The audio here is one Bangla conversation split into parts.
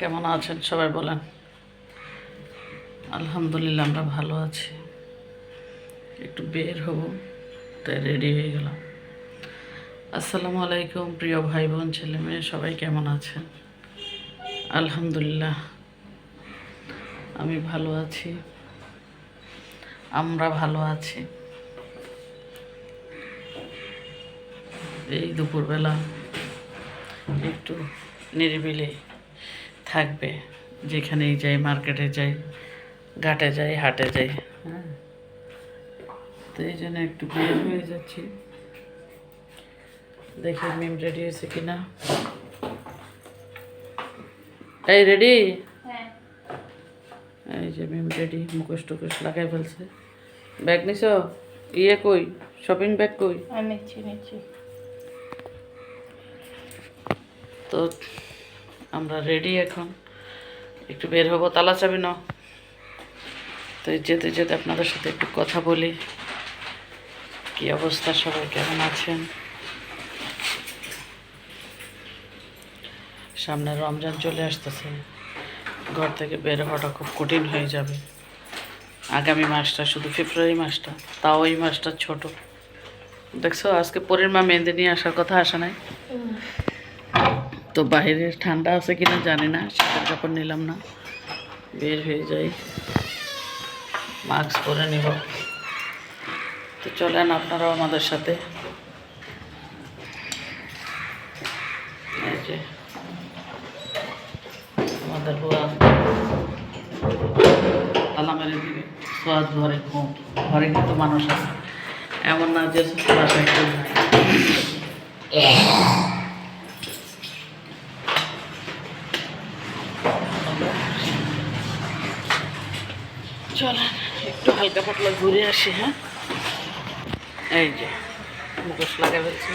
কেমন আছেন? সবাই বলেন। আলহামদুলিল্লাহ, আমরা ভালো আছি। একটু বের হব, তাই রেডি হয়ে গেলাম। আসসালামু আলাইকুম, প্রিয় ভাই বোন ছেলে মেয়ে, সবাই কেমন আছেন? আলহামদুলিল্লাহ, আমি ভালো আছি। আমরা ভালো আছি। এই দুপুরবেলা একটু নিরিবিলি থাকবে যেখানেই যাই মার্কেটে যাই ঘাটে যাই হাটে যাই। হ্যাঁ। তো এই জন্য একটু বের হয়ে যাচ্ছি। দেখি মিম রেডি হয়েছে কিনা। এই রেডি এই যে মিম রেডি মুখোশ টুকোশ লাগাই ফেলছে। ব্যাগ নিছ? ইয়ে কই? শপিং ব্যাগ কই? আর নিচ্ছি নিচ্ছি। তো আমরা রেডি এখন। একটু বের হব, তালা চাবি না তো যেতে যেতে আপনাদের সাথে একটু কথা বলি। কি অবস্থা, সবাই কেমন আছেন? সামনে রমজান চলে আসতেছে। ঘর থেকে বের হওয়াটা খুব কঠিন হয়ে যাবে। আগামী মাসটা শুধু ফেব্রুয়ারি মাসটা, তাও এই মাসটা ছোট। দেখছ, আজকে পরের মা মেহেন্দি নিয়ে আসার কথা আসে নাই? তো বাইরে ঠান্ডা আছে কিনা জানি না, শীতের কাপড় নিলাম না। বের হয়ে যাই। মাস্ক পরে নিব। তো চলেন আপনারাও আমাদের সাথে। আমাদের সোয়াদ ঘরে ঘুম। ঘরে কিন্তু মানুষ আছে। এমন না যে বাসায় কেউ নাই। চলেন একটু হালকা পাতলা ঘুরে আসি হ্যাঁ? এই যে, মুখোশ লাগা ফেলছি।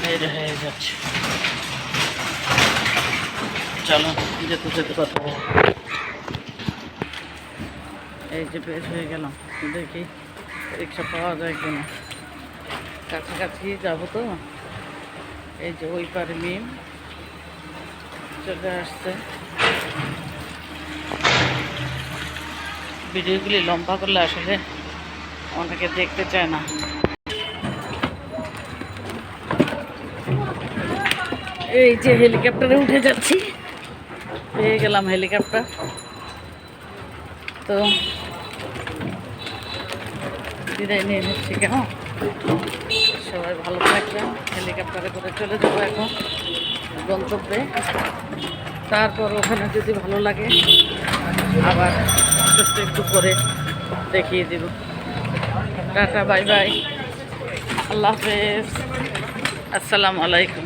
বের হয়ে যাচ্ছে। চলো যেতে যেতে কথা এই যে, বের হয়ে গেলাম। দেখি, রিক্সা পাওয়া যায় কিনা। কাছাকাছি যাব তো। এই যে, ওই পারে মিম। চলে ভিডিওগুলি লম্বা করলে আসলে অনেকে দেখতে চায় না। এই যে হেলিকপ্টারে উঠে যাচ্ছি। পেয়ে গেলাম হেলিকপ্টার। তো বিদায় নিয়ে নিচ্ছি কেন সবাই ভালো থাকবেন। হেলিকপ্টারে করে চলে যাব এখন। গন্তব্যে। তারপর ওখানে যদি ভালো লাগে, আবার একটু একটু করে দেখিয়ে দেব। Tata, bye bye. আল্লাহ হাফেজ। আসসালামু আলাইকুম।